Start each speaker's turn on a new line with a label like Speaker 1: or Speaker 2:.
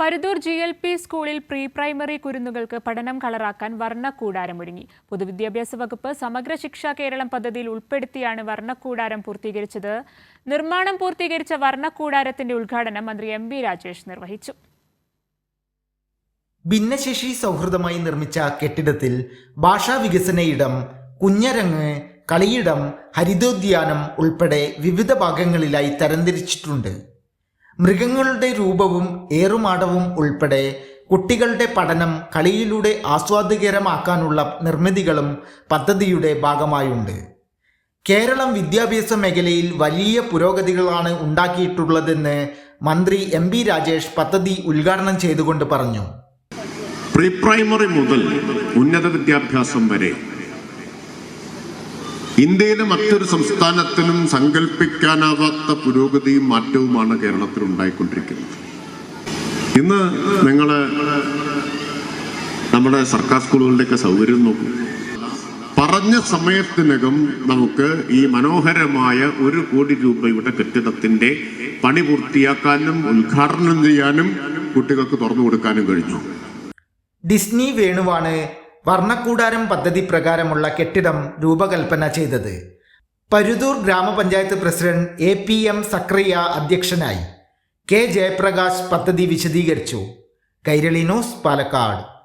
Speaker 1: Paruthur G L P സ്കൂളിൽ pre primary കുരുന്നുകൾക്ക് പഠനം കളറാക്കാൻ വർണക്കൂടാരമൊരുങ്ങി പൊതുവിദ്യാഭ്യാസ വകുപ്പ് സമഗ്ര ശിക്ഷ കേരളം പദ്ധതിയിൽ ഉൾപ്പെടുത്തിയാണ് വർണക്കൂടാരം പൂർത്തീകരിച്ചത്. നിർമ്മാണം പൂർത്തീകരിച്ച വർണക്കൂടാരത്തിന്റെ ഉദ്ഘാടനം മന്ത്രി എം വി രാജേഷ് നിർവഹിച്ചു.
Speaker 2: ഭിന്നശേഷി സൗഹൃദമായി നിർമ്മിച്ച കെട്ടിടത്തിൽ ഭാഷാ വികസന ഇടം കുഞ്ഞരങ്ങ് കളിയിടം ഹരിതോദ്യാനം ഉൾപ്പെടെ വിവിധ ഭാഗങ്ങളിലായി തരംതിരിച്ചിട്ടുണ്ട്. മൃഗങ്ങളുടെ രൂപവും ഏറുമാടവും ഉൾപ്പെടെ കുട്ടികളുടെ പഠനം കളിയിലൂടെ ആസ്വാദ്യകരമാക്കാനുള്ള നിർമ്മിതികളും പദ്ധതിയുടെ ഭാഗമായുണ്ട്. കേരളം വിദ്യാഭ്യാസ മേഖലയിൽ വലിയ പുരോഗതികളാണ് ഉണ്ടാക്കിയിട്ടുള്ളതെന്ന് മന്ത്രി എം ബി രാജേഷ് പദ്ധതി ഉദ്ഘാടനം ചെയ്തുകൊണ്ട് പറഞ്ഞു.
Speaker 3: പ്രീ പ്രൈമറി മുതൽ ഉന്നത വിദ്യാഭ്യാസം വരെ ഇന്ത്യയിലെ മറ്റൊരു സംസ്ഥാനത്തിനും സങ്കല്പിക്കാനാവാത്ത പുരോഗതിയും മാറ്റവുമാണ് കേരളത്തിൽ ഉണ്ടായിക്കൊണ്ടിരിക്കുന്നത്. ഇന്ന് നിങ്ങൾ നമ്മുടെ സർക്കാർ സ്കൂളുകളുടെയൊക്കെ സൗകര്യം നോക്കും. പറഞ്ഞ സമയത്തിനകം നമുക്ക് ഈ മനോഹരമായ ഒരു കോടി രൂപയുടെ കെട്ടിടത്തിന്റെ പണി പൂർത്തിയാക്കാനും ഉദ്ഘാടനം ചെയ്യാനും കുട്ടികൾക്ക് തുറന്നു കൊടുക്കാനും കഴിഞ്ഞു.
Speaker 2: ഡിസ്നി വേണുവാണ് വർണക്കൂടാരം പദ്ധതി പ്രകാരമുള്ള കെട്ടിടം രൂപകൽപ്പന ചെയ്തത്. പരുതൂർ ഗ്രാമപഞ്ചായത്ത് president A P M Zakariya അധ്യക്ഷനായി കെ ജയപ്രകാശ് പദ്ധതി വിശദീകരിച്ചു. കൈരളി ന്യൂസ് പാലക്കാട്.